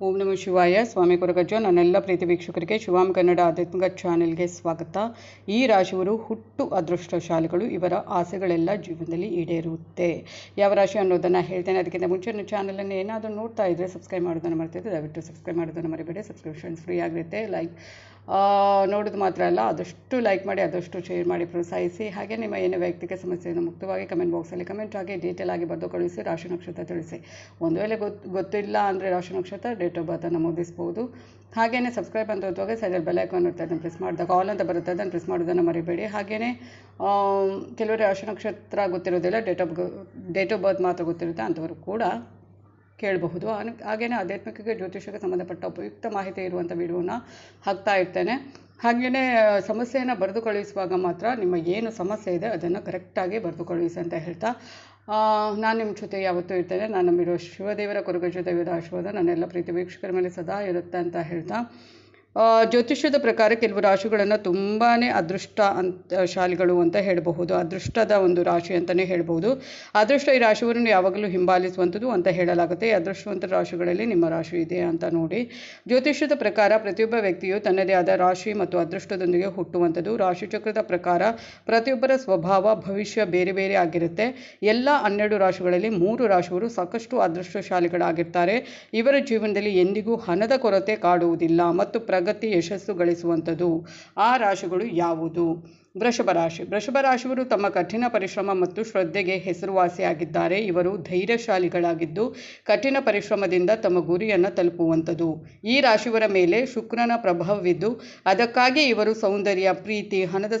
ಓಂ ನಮಃ ಶಿವಾಯ. ಸ್ವಾಮಿ ಕೊರಗಜ್ಜ, ನನ್ನೆಲ್ಲ ಪ್ರೀತಿ ವೀಕ್ಷಕರಿಗೆ ಶಿವಾಮ್ ಕನ್ನಡ ಆಧ್ಯಾತ್ಮಿಕ ಚಾನೆಲ್ಗೆ ಸ್ವಾಗತ. ಈ ರಾಶಿಯವರು ಹುಟ್ಟು ಅದೃಷ್ಟಶಾಲಿಗಳು ಇವರ ಆಸೆಗಳೆಲ್ಲ ಜೀವನದಲ್ಲಿ ಈಡೇರುತ್ತೆ. ಯಾವ ರಾಶಿ ಅನ್ನೋದನ್ನು ಹೇಳ್ತೇನೆ. ಅದಕ್ಕಿಂತ ಮುಂಚೆ ನನ್ನ ಚಾನಲನ್ನು ಏನಾದರೂ ನೋಡ್ತಾ ಇದ್ದರೆ ಸಬ್ಸ್ಕ್ರೈಬ್ ಮಾಡೋದನ್ನು ಮರ್ತಿದ್ದು ದಯವಿಟ್ಟು ಸಬ್ಸ್ಕ್ರೈಬ್ ಮಾಡೋದನ್ನು ಮರಿಬೇಡಿ. ಸಬ್ಸ್ಕ್ರಿಪ್ಷನ್ಸ್ ಫ್ರೀ ಆಗಿರುತ್ತೆ. ಲೈಕ್ ನೋಡೋದು ಮಾತ್ರ ಅಲ್ಲ, ಅದಷ್ಟು ಲೈಕ್ ಮಾಡಿ, ಅದಷ್ಟು ಶೇರ್ ಮಾಡಿ, ಪ್ರೋತ್ಸಾಹಿಸಿ. ಹಾಗೆ ನಿಮ್ಮ ಏನೇ ವೈಯಕ್ತಿಕ ಸಮಸ್ಯೆಯನ್ನು ಮುಕ್ತವಾಗಿ ಕಮೆಂಟ್ ಬಾಕ್ಸಲ್ಲಿ ಕಮೆಂಟ್ ಆಗಿ ಡೀಟೇಲ್ ಆಗಿ ಬರೆದು ಕಳುಹಿಸಿ ರಾಶಿ ನಕ್ಷತ್ರ ತಿಳಿಸಿ. ಒಂದು ವೇಳೆ ಗೊತ್ತು ಗೊತ್ತಿಲ್ಲ ಅಂದರೆ ರಾಶಿ ನಕ್ಷತ್ರ ಡೇಟ್ ಆಫ್ ಬರ್ತ್ ನಮೂದಿಸ್ಬೋದು ಹಾಗೆಯೇ ಸಬ್ಸ್ಕ್ರೈಬ್ ಅಂತ ಹೋಗಿ ಸೈಡಲ್ಲಿ ಬೆಲ್ ಐಕಾನ್ ಅದನ್ನು ಪ್ರೆಸ್ ಮಾಡಿದಾಗ ಆಲ್ ಅಂತ ಬರುತ್ತೆ, ಅದನ್ನು ಪ್ರೆಸ್ ಮಾಡೋದನ್ನು ಮರಿಬೇಡಿ. ಹಾಗೆಯೇ ಕೆಲವರು ರಾಶಿ ನಕ್ಷತ್ರ ಗೊತ್ತಿರೋದಿಲ್ಲ date of date of birth ಮಾತ್ರ ಗೊತ್ತಿರುತ್ತೆ ಅಂಥವ್ರು ಕೂಡ ಕೇಳಬಹುದು. ಹಾಗೆಯೇ ಆಧ್ಯಾತ್ಮಿಕಕ್ಕೆ ಜ್ಯೋತಿಷಕ್ಕೆ ಸಂಬಂಧಪಟ್ಟ ಉಪಯುಕ್ತ ಮಾಹಿತಿ ಇರುವಂಥ ವಿಡಿಯೋನ ಹಾಕ್ತಾ ಇರ್ತೇನೆ. ಹಾಗೆಯೇ ಸಮಸ್ಯೆಯನ್ನು ಬರೆದು ಕಳುಹಿಸುವಾಗ ಮಾತ್ರ ನಿಮ್ಮ ಏನು ಸಮಸ್ಯೆ ಇದೆ ಅದನ್ನು ಕರೆಕ್ಟಾಗಿ ಬರೆದು ಕಳುಹಿಸಿ ಅಂತ ಹೇಳ್ತಾ ನಾನು ನಿಮ್ಮ ಜೊತೆ ಯಾವತ್ತೂ ಇರ್ತೇನೆ. ನಾನು ನಂಬಿರೋ ಶಿವದೇವರ ಕೊರಗಜ ದೈವದ ಆಶೀರ್ವಾದ ನನ್ನೆಲ್ಲ ಪ್ರೀತಿ ವೀಕ್ಷಕರ ಮೇಲೆ ಸದಾ ಇರುತ್ತೆ ಅಂತ ಹೇಳ್ತಾ. ಜ್ಯೋತಿಷ್ಯದ ಪ್ರಕಾರ ಕೆಲವು ರಾಶಿಗಳನ್ನು ತುಂಬಾ ಅದೃಷ್ಟ ಅಂತ, ಶಾಲಿಗಳು ಅಂತ ಹೇಳಬಹುದು. ಅದೃಷ್ಟದ ಒಂದು ರಾಶಿ ಅಂತಲೇ ಹೇಳ್ಬೋದು ಅದೃಷ್ಟ ಈ ರಾಶಿಯವರನ್ನು ಯಾವಾಗಲೂ ಹಿಂಬಾಲಿಸುವಂಥದ್ದು ಅಂತ ಹೇಳಲಾಗುತ್ತೆ. ಅದೃಷ್ಟವಂತ ರಾಶಿಗಳಲ್ಲಿ ನಿಮ್ಮ ರಾಶಿ ಇದೆ ಅಂತ ನೋಡಿ. ಜ್ಯೋತಿಷ್ಯದ ಪ್ರಕಾರ ಪ್ರತಿಯೊಬ್ಬ ವ್ಯಕ್ತಿಯು ತನ್ನದೇ ಆದ ರಾಶಿ ಮತ್ತು ಅದೃಷ್ಟದೊಂದಿಗೆ ಹುಟ್ಟುವಂಥದ್ದು. ರಾಶಿಚಕ್ರದ ಪ್ರಕಾರ ಪ್ರತಿಯೊಬ್ಬರ ಸ್ವಭಾವ, ಭವಿಷ್ಯ ಬೇರೆ ಬೇರೆ ಆಗಿರುತ್ತೆ. ಎಲ್ಲ ಹನ್ನೆರಡು ರಾಶಿಗಳಲ್ಲಿ ಮೂರು ರಾಶಿಗಳು ಸಾಕಷ್ಟು ಅದೃಷ್ಟಶಾಲಿಗಳಾಗಿರ್ತಾರೆ ಇವರ ಜೀವನದಲ್ಲಿ ಎಂದಿಗೂ ಹಣದ ಕೊರತೆ ಕಾಡುವುದಿಲ್ಲ. ಮತ್ತು ಪ್ರಗತಿ ಯಶಸ್ಸು ಗಳಿಸುವಂಥದ್ದು. ಆ ರಾಶಿಗಳು ಯಾವುದು? ವೃಷಭ ರಾಶಿ ವೃಷಭ ರಾಶಿಯವರು ತಮ್ಮ ಕಠಿಣ ಪರಿಶ್ರಮ ಮತ್ತು ಶ್ರದ್ಧೆಗೆ ಹೆಸರುವಾಸಿಯಾಗಿದ್ದಾರೆ. ಇವರು ಧೈರ್ಯಶಾಲಿಗಳಾಗಿದ್ದು ಕಠಿಣ ಪರಿಶ್ರಮದಿಂದ ತಮ್ಮ ಗುರಿಯನ್ನು ತಲುಪುವಂಥದ್ದು ಈ ರಾಶಿಯವರ ಮೇಲೆ ಶುಕ್ರನ ಪ್ರಭಾವವಿದ್ದು ಅದಕ್ಕಾಗಿ ಇವರು ಸೌಂದರ್ಯ, ಪ್ರೀತಿ, ಹಣದ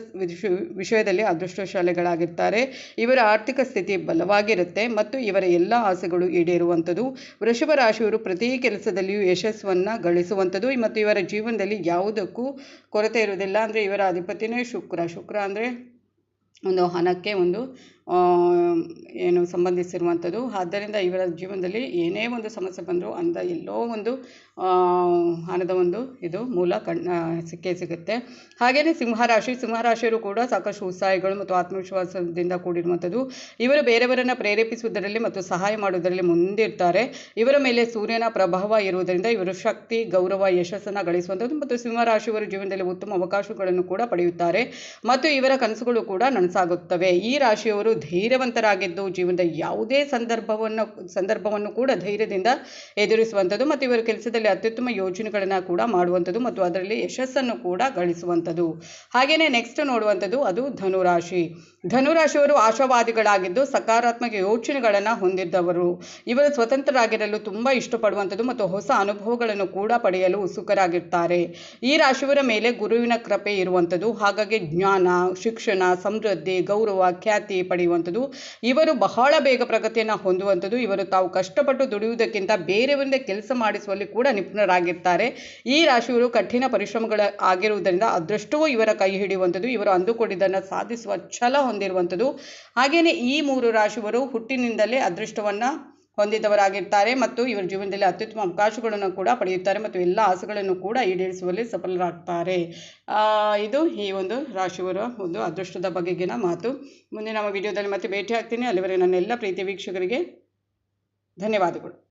ವಿಷಯದಲ್ಲಿ ಅದೃಷ್ಟಶಾಲಿಗಳಾಗಿರ್ತಾರೆ. ಇವರ ಆರ್ಥಿಕ ಸ್ಥಿತಿ ಬಲವಾಗಿರುತ್ತೆ ಮತ್ತು ಇವರ ಎಲ್ಲ ಆಸೆಗಳು ಈಡೇರುವಂಥದ್ದು ವೃಷಭ ರಾಶಿಯವರು ಪ್ರತಿ ಕೆಲಸದಲ್ಲಿಯೂ ಯಶಸ್ಸನ್ನು ಗಳಿಸುವಂಥದ್ದು ಮತ್ತು ಇವರ ಜೀವನದಲ್ಲಿ ಯಾವುದಕ್ಕೂ ಕೊರತೆ ಇರುವುದಿಲ್ಲ. ಅಂದರೆ ಇವರ ಅಧಿಪತಿನೇ ಶುಕ್ರ ಶುಕ್ರ ಅಂದರೆ ಒಂದು ಹಣಕ್ಕೆ ಒಂದು ಏನು ಸಂಬಂಧಿಸಿರುವಂಥದ್ದು. ಆದ್ದರಿಂದ ಇವರ ಜೀವನದಲ್ಲಿ ಏನೇ ಒಂದು ಸಮಸ್ಯೆ ಬಂದರೂ ಅಂದ ಎಲ್ಲೋ ಒಂದು ಹಣದ ಒಂದು ಇದು ಮೂಲ ಕಣ್ ಸಿಕ್ಕೇ ಸಿಗುತ್ತೆ. ಹಾಗೆಯೇ ಸಿಂಹರಾಶಿ, ಸಿಂಹರಾಶಿಯರು ಕೂಡ ಸಾಕಷ್ಟು ಉತ್ಸಾಹಗಳು ಮತ್ತು ಆತ್ಮವಿಶ್ವಾಸದಿಂದ ಕೂಡಿರುವಂಥದ್ದು. ಇವರು ಬೇರೆಯವರನ್ನು ಪ್ರೇರೇಪಿಸುವುದರಲ್ಲಿ ಮತ್ತು ಸಹಾಯ ಮಾಡುವುದರಲ್ಲಿ ಮುಂದಿರ್ತಾರೆ ಇವರ ಮೇಲೆ ಸೂರ್ಯನ ಪ್ರಭಾವ ಇರುವುದರಿಂದ ಇವರು ಶಕ್ತಿ, ಗೌರವ, ಯಶಸ್ಸನ್ನು ಗಳಿಸುವಂಥದ್ದು ಮತ್ತು ಸಿಂಹರಾಶಿಯವರ ಜೀವನದಲ್ಲಿ ಉತ್ತಮ ಅವಕಾಶಗಳನ್ನು ಕೂಡ ಪಡೆಯುತ್ತಾರೆ. ಮತ್ತು ಇವರ ಕನಸುಗಳು ಕೂಡ ನನಸಾಗುತ್ತವೆ. ಈ ರಾಶಿಯವರು ಧೈರ್ಯವಂತರಾಗಿದ್ದು, ಜೀವನದ ಯಾವುದೇ ಸಂದರ್ಭವನ್ನು ಸಂದರ್ಭವನ್ನು ಕೂಡ ಧೈರ್ಯದಿಂದ ಎದುರಿಸುವಂಥದ್ದು ಮತ್ತು ಇವರ ಕೆಲಸದಲ್ಲಿ ಅತ್ಯುತ್ತಮ ಯೋಜನೆಗಳನ್ನು ಕೂಡ ಮಾಡುವಂಥದ್ದು ಮತ್ತು ಅದರಲ್ಲಿ ಯಶಸ್ಸನ್ನು ಕೂಡ ಗಳಿಸುವಂಥದ್ದು. ಹಾಗೆಯೇ ನೆಕ್ಸ್ಟ್ ನೋಡುವಂಥದ್ದು ಅದು ಧನುರಾಶಿ. ಧನುರಾಶಿಯವರು ಆಶಾವಾದಿಗಳಾಗಿದ್ದು, ಸಕಾರಾತ್ಮಕ ಯೋಚನೆಗಳನ್ನು ಹೊಂದಿದ್ದವರು. ಇವರು ಸ್ವತಂತ್ರರಾಗಿರಲು ತುಂಬ ಇಷ್ಟಪಡುವಂಥದ್ದು ಮತ್ತು ಹೊಸ ಅನುಭವಗಳನ್ನು ಕೂಡ ಪಡೆಯಲು ಉತ್ಸುಕರಾಗಿರ್ತಾರೆ. ಈ ರಾಶಿಯವರ ಮೇಲೆ ಗುರುವಿನ ಕೃಪೆ ಇರುವಂಥದ್ದು. ಹಾಗಾಗಿ ಜ್ಞಾನ, ಶಿಕ್ಷಣ, ಸಮೃದ್ಧಿ, ಗೌರವ, ಖ್ಯಾತಿ ಪಡೆಯುವಂಥದ್ದು ಇವರು ಬಹಳ ಬೇಗ ಪ್ರಗತಿಯನ್ನು ಹೊಂದುವಂಥದ್ದು. ಇವರು ತಾವು ಕಷ್ಟಪಟ್ಟು ದುಡಿಯುವುದಕ್ಕಿಂತ ಬೇರೆಯವರಿಂದ ಕೆಲಸ ಮಾಡಿಸುವಲ್ಲಿ ಕೂಡ ನಿಪುಣರಾಗಿರ್ತಾರೆ. ಈ ರಾಶಿಯವರು ಕಠಿಣ ಪರಿಶ್ರಮಗಳ ಆಗಿರುವುದರಿಂದ ಅದೃಷ್ಟವೂ ಇವರ ಕೈ ಹಿಡಿಯುವಂಥದ್ದು. ಇವರು ಅಂದುಕೊಂಡಿದ್ದನ್ನು ಸಾಧಿಸುವ ಛಲ ಹೊಂದಿರುವಂಥದ್ದು. ಹಾಗೆಯೇ ಈ ಮೂರು ರಾಶಿಯವರು ಹುಟ್ಟಿನಿಂದಲೇ ಅದೃಷ್ಟವನ್ನು ಹೊಂದಿದವರಾಗಿರ್ತಾರೆ ಮತ್ತು ಇವರ ಜೀವನದಲ್ಲಿ ಅತ್ಯುತ್ತಮ ಅವಕಾಶಗಳನ್ನು ಕೂಡ ಪಡೆಯುತ್ತಾರೆ ಮತ್ತು ಎಲ್ಲ ಆಸೆಗಳನ್ನು ಕೂಡ ಈಡೇರಿಸುವಲ್ಲಿ ಸಫಲರಾಗ್ತಾರೆ. ಇದು ಈ ಒಂದು ರಾಶಿಯವರ ಒಂದು ಅದೃಷ್ಟದ ಬಗೆಗಿನ ಮಾತು. ಮುಂದೆ ನಮ್ಮ ವಿಡಿಯೋದಲ್ಲಿ ಮತ್ತೆ ಭೇಟಿ ಆಗ್ತೀನಿ ಅಲ್ಲಿವರೆಗೆ ನನ್ನೆಲ್ಲ ಪ್ರೀತಿ ವೀಕ್ಷಕರಿಗೆ ಧನ್ಯವಾದಗಳು.